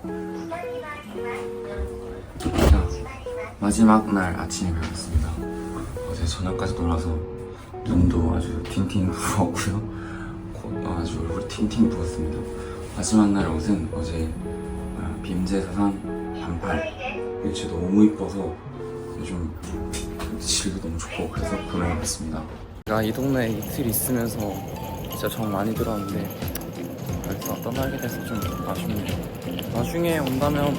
자, 마지막 날 아침이 밝았습니다. 어제 저녁까지 놀아서 눈도 아주 팅팅 부었고요. 코 아주 얼굴이 팅팅 부었습니다. 마지막 날 옷은 어제 아, 빔제 사상 반팔. 이게 너무 이뻐서 좀 질도 너무 좋고 그래서 구매해봤습니다. 제가 이 동네에 이틀 있으면서 진짜 정 많이 들었는데 그래서 떠나게 돼서 좀 아쉽네요. 나중에 온다면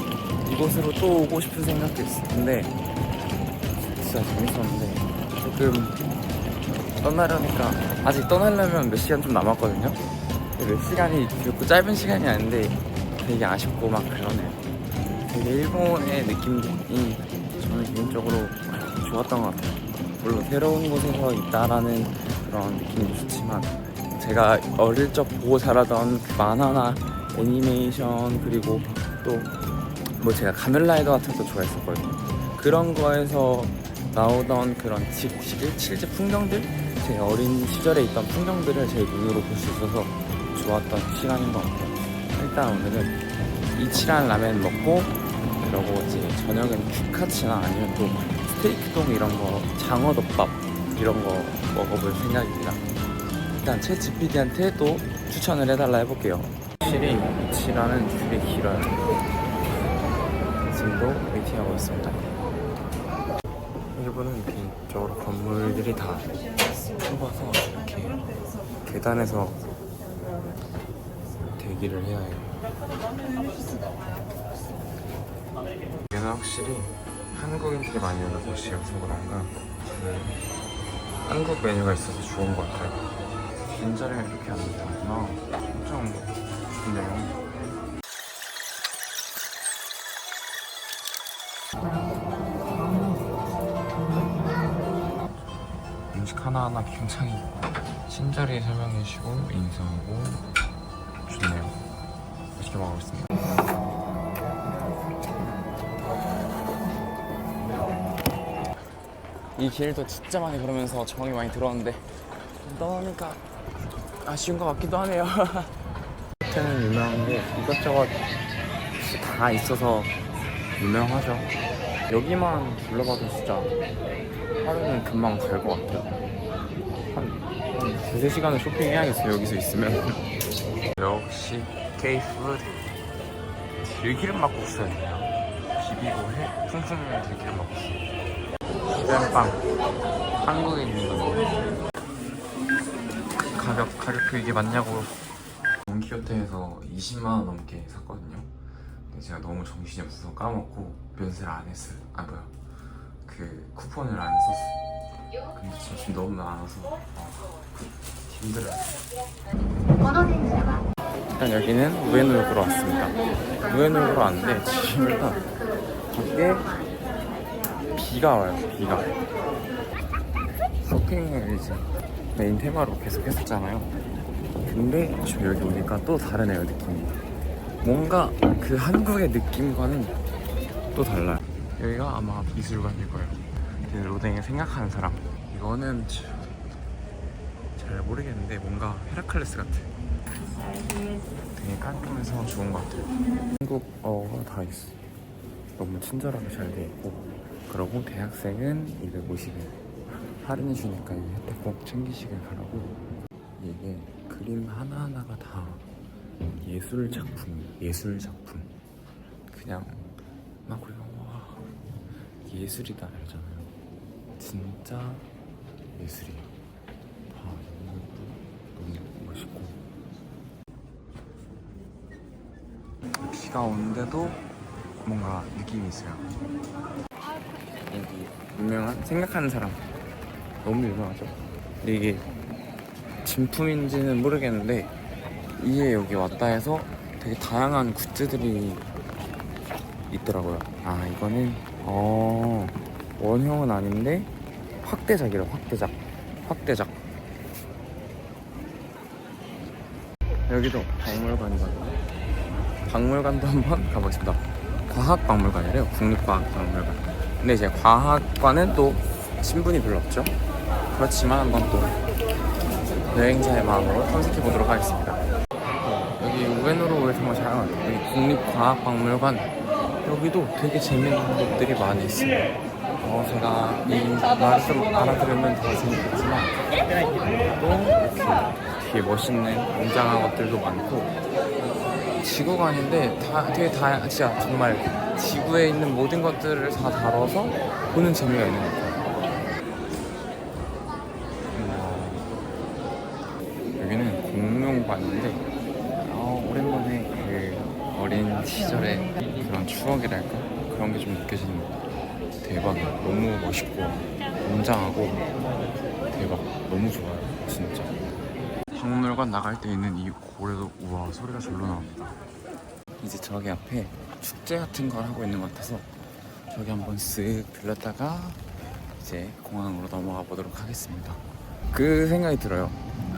이곳으로 또 오고 싶은 생각도 있는데 진짜 재밌었는데 조금 떠나려니까 아직 떠나려면 몇 시간 좀 남았거든요. 몇 시간이 그렇고 짧은 시간이 아닌데 되게 아쉽고 막 그러네요. 되게 일본의 느낌이 저는 개인적으로 좋았던 것 같아요. 물론 새로운 곳에서 있다라는 그런 느낌도 좋지만 제가 어릴 적 보고 자라던 그 만화나 애니메이션 그리고 또 뭐 제가 가면라이더 같은 것도 좋아했었거든요. 그런 거에서 나오던 그런 실- 실- 실제 풍경들 제 어린 시절에 있던 풍경들을 제 눈으로 볼 수 있어서 좋았던 시간인 것 같아요. 일단 오늘은 이치란 라멘 먹고 그러고 이제 저녁은 큐카츠나 아니면 또 스테이크동 이런 거 장어덮밥 이런 거 먹어볼 생각입니다. 일단 채 GPD한테 또 추천을 해달라 해볼게요. 확실히 이치라는 줄이 길어요. 지금도 웨이팅하고 있습니다. 일본은 이쪽으로 건물들이 다 좁아서 이렇게 계단에서 대기를 해야 해요. 여기는 확실히 한국인들이 많이 오는 곳이어서 그런가 그 한국 메뉴가 있어서 좋은 것 같아요. 빈자리가 이렇게 안 되구나. 엄청 좋네요. 음식 하나하나 굉장히 친절히 설명해 주시고 인사하고 좋네요. 맛있게 먹어보겠습니다. 이 길도 진짜 많이 걸으면서 정이 많이 들었는데 떠나니까 아쉬운 것 같기도 하네요. 호텔은 유명한 게 이것저것 다 있어서 유명하죠. 여기만 둘러봐도 진짜 하루는 금방 갈 것 같아요. 한, 한 두세 시간은 쇼핑해야겠어요. 여기서 있으면. 역시 K푸드 들기름 막국수였네요. 비비고 해 풍풍 들기름 막국수. 땜빵 한국에 있는 건데 가격 가격표 이게 맞냐고 돈키호테에서 20만 원 넘게 샀거든요. 근데 제가 너무 정신이 없어서 까먹고 면세를 안 했어요. 아 뭐야 그 쿠폰을 안 썼어. 근데 지금 너무 많아서 어, 힘들어요. 일단 여기는 우에노역으로 왔습니다. 우에노역으로 왔는데 지금 일단 밖에 비가 와요. 비가. 쇼핑을 이제 메인 테마로 계속 했었잖아요. 근데 지금 여기 오니까 또 다르네요 느낌이. 뭔가 그 한국의 느낌과는 또 달라요. 여기가 아마 미술관일 거예요. 그 로댕을 생각하는 사람. 이거는 참- 잘 모르겠는데 뭔가 헤라클레스 같아. 되게 깔끔해서 좋은 것 같아요. 한국어가 다 있어. 너무 친절하게 잘 돼 있고. 그러고 대학생은 250엔. 할인해 주니까 이 혜택 꼭 챙기시길 바라고. 이게 그림 하나하나가 다 예술 작품, 예술 작품. 그냥 막 우리가 와 예술이다 이러잖아요. 진짜 예술이에요. 다 너무 너무 멋있고. 비가 오는데도 뭔가 느낌이 있어요. 여기 유명한 생각하는 사람 너무 유명하죠. 이게 진품인지는 모르겠는데 이에 여기 왔다 해서 되게 다양한 굿즈들이 있더라고요. 아 이거는 어 원형은 아닌데 확대작이라 확대작 확대작 여기도 박물관이거든요. 박물관도 한번 가보겠습니다. 과학박물관이래요. 국립과학박물관. 근데 이제 과학과는 또 신분이 별로 없죠. 그렇지만 한번 또 여행자의 마음으로 탐색해 보도록 하겠습니다. 여기 우에노로 정말 잘한 것 같아요. 여기 국립과학박물관 여기도 되게 재밌는 것들이 많이 있어요. 어, 제가 이 말을 좀 알아들으면 더 재밌겠지만 또 이렇게 되게 멋있는 웅장한 것들도 많고 지구관인데 다 되게 다 진짜 정말 지구에 있는 모든 것들을 다 다뤄서 보는 재미가 있는 것 같아요. 음, 여기는 공룡관인데 어, 오랜만에 그 어린 시절의 그런 추억이랄까 그런 게 좀 느껴지는 것 같아요. 대박 너무 멋있고 웅장하고 대박 너무 좋아요 진짜. 박물관 나갈 때 있는 이 고래도 우와 소리가 절로 나옵니다. 이제 저기 앞에 축제 같은 걸 하고 있는 것 같아서 저기 한번 쓱 들렀다가 이제 공항으로 넘어가 보도록 하겠습니다. 그 생각이 들어요.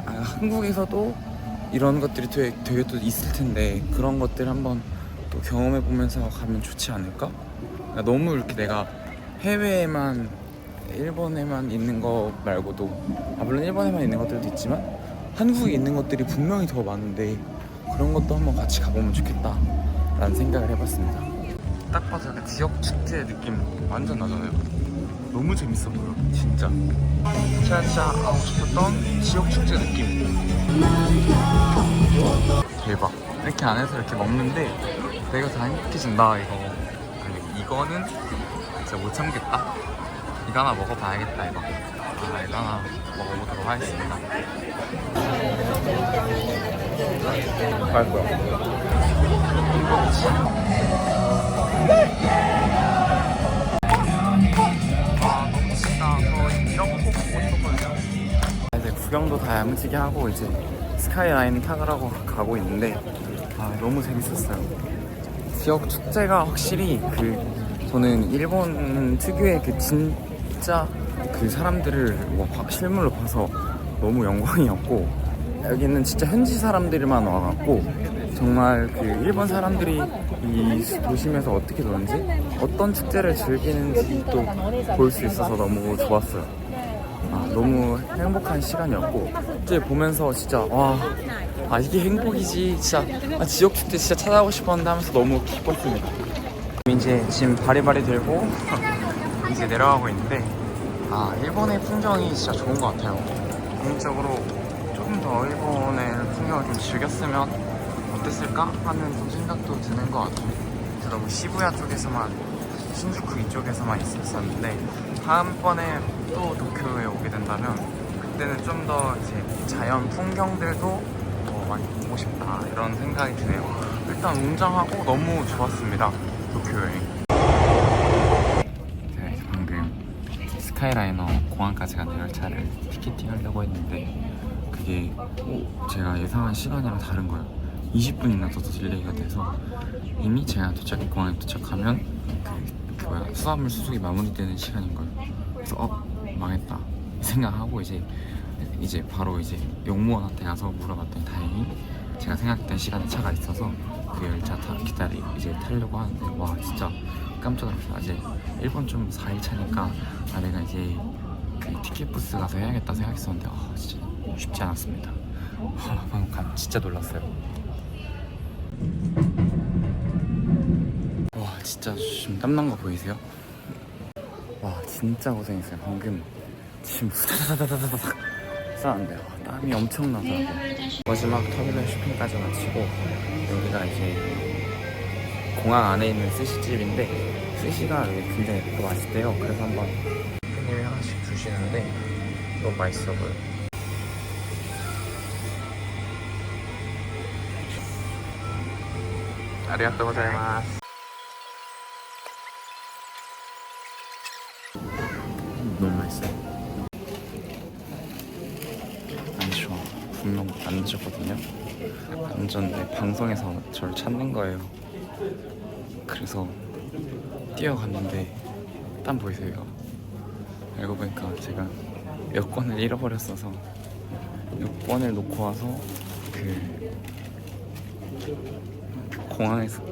아, 한국에서도 이런 것들이 되게, 되게 또 있을 텐데 그런 것들 한번 또 경험해 보면서 가면 좋지 않을까? 그러니까 너무 이렇게 내가 해외에만 일본에만 있는 거 말고도 아 물론 일본에만 있는 것들도 있지만 한국에 있는 것들이 분명히 더 많은데 그런 것도 한번 같이 가보면 좋겠다 라는 생각을 해봤습니다. 딱 봐도 약간 지역 축제 느낌 완전 나잖아요. 너무 재밌어 보여, 진짜. 제가 진짜 하고 싶었던 지역 축제 느낌. 대박. 이렇게 안에서 이렇게 먹는데 내가 다 행복해진다 이거. 아니 이거는 진짜 못 참겠다. 이거 하나 먹어봐야겠다 이거. 아 이거 하나 먹어보도록 하겠습니다. 갈 거야. 아 너무 진짜 저 이런 거꼭 보고 싶었거든요. 이제 구경도 다 야무지게 하고 이제 스카이라인 타가라고 가고 있는데 아 너무 재밌었어요. 지역 축제가 확실히 그 저는 일본 특유의 그 진짜 그 사람들을 뭐 바- 실물로 봐서 너무 영광이었고 여기는 진짜 현지 사람들만 와갖고 정말 그 일본 사람들이 이 도심에서 어떻게 노는지 어떤 축제를 즐기는지 또 볼 수 있어서 너무 좋았어요. 아, 너무 행복한 시간이었고 이제 보면서 진짜 와, 아 이게 행복이지 진짜 아, 지역 축제 진짜 찾아가고 싶었는데 하면서 너무 기뻤습니다. 이제 짐 바리바리 들고 이제 내려가고 있는데 아 일본의 풍경이 진짜 좋은 것 같아요. 개인적으로 조금 더 일본의 풍경을 좀 즐겼으면 어땠을까 하는 좀 생각도 드는 것 같아요. 너무 시부야 쪽에서만 신주쿠 이쪽에서만 있었었는데 다음번에 또 도쿄에 오게 된다면 그때는 좀 더 이제 자연 풍경들도 더 많이 보고 싶다 이런 생각이 드네요. 일단 웅장하고 너무 좋았습니다. 도쿄 여행. 제가 이제 방금 스카이라이너 공항까지 가는 열차를 티켓팅 하려고 했는데 그게 어, 제가 예상한 시간이랑 다른 거예요. 20분이나 더 딜레이가 돼서 이미 제가 도착 공항에 도착하면 그, 그 뭐야 수화물 수속이 마무리되는 시간인 거예요. 그래서 어 망했다 이 생각하고 이제 이제 바로 이제 용무원한테 가서 물어봤더니 다행히 제가 생각했던 시간에 차가 있어서 그 열차 타, 기다리 이제 타려고 하는데 와 진짜 깜짝 놀랐어요. 이제 일본 좀 4일 차니까 아 내가 이제 그 티켓 부스 가서 해야겠다 생각했었는데 아 진짜 쉽지 않았습니다. 아, 방금 감- 진짜 놀랐어요. 와 진짜 지금 땀난 거 보이세요? 와 진짜 고생했어요 방금 지금 후다다다다다닥 싸는데 와, 땀이 엄청 나더라고요 마지막 터미널 쇼핑까지 마치고 여기가 이제 공항 안에 있는 스시집인데 스시가 굉장히 또 맛있대요. 그래서 한번 손님이 하나씩 주시는데 너무 맛있어 보여 아리가또 고자이마스 드셨거든요. 완전 내 방송에서 저를 찾는 거예요. 그래서 뛰어갔는데 땀 보이세요? 알고 보니까 제가 여권을 잃어버렸어서 여권을 놓고 와서 그 공항에서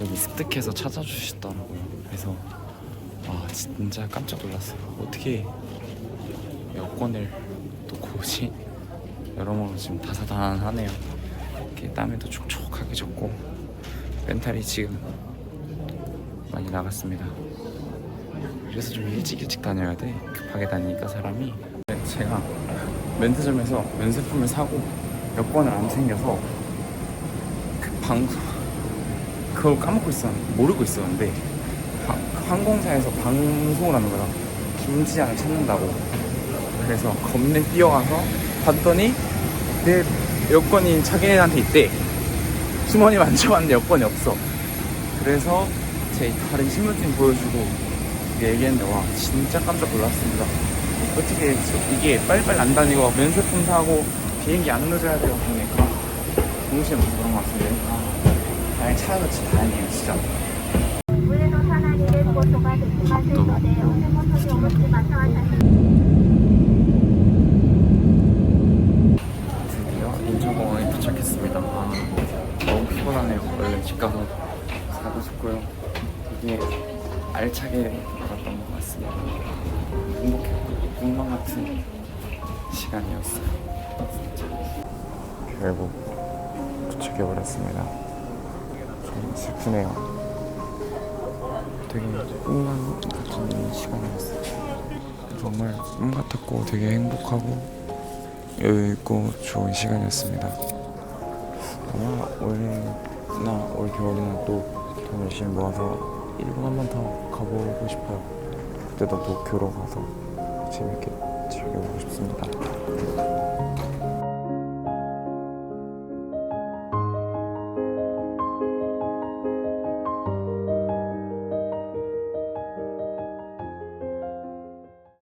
여기 습득해서 찾아주시더라고요. 그래서 아 진짜 깜짝 놀랐어요. 어떻게 여권을 놓고 오지? 여러모로 지금 다사다난하네요. 이렇게 땀에도 촉촉하게 젖고 멘탈이 지금 많이 나갔습니다. 그래서 좀 일찍 일찍 다녀야 돼. 급하게 다니니까 사람이. 제가 멘트점에서 면세품을 사고 여권을 안 챙겨서 그 방송 그걸 까먹고 있었는데 모르고 있었는데 방- 항공사에서 방송을 하는 거야. 김지양을 찾는다고. 그래서 겁내 뛰어가서 봤더니 내 여권이 자기네한테 있대. 주머니 만져봤는데 여권이 없어. 그래서 제 다른 신분증 보여주고 얘기했는데 와 진짜 깜짝 놀랐습니다. 어떻게 저- 이게 빨리빨리 안 다니고 면세품 사고 비행기 안 늦어야 되고 그러니까 동시에 무슨 그런 것 같은데 아, 다행히 차였지 다행이에요 진짜 上 도착했습니다. 아, 너무 피곤하네요. 원래 집 가서 자고 싶고요. 되게 알차게 놀았던 것 같습니다. 행복했고 꿈만 같은 시간이었어요. 진짜. 결국 도착해버렸습니다. 좀 슬프네요. 되게 꿈만 같은 시간이었어요. 정말 꿈 같았고 되게 행복하고 여유 있고 좋은 시간이었습니다. 어, 아마 올해나 올 겨울이나 또더 열심히 모아서 일본 한 번 더 가보고 싶어요. 그때 도 도쿄로 가서 재밌게 즐겨보고 싶습니다.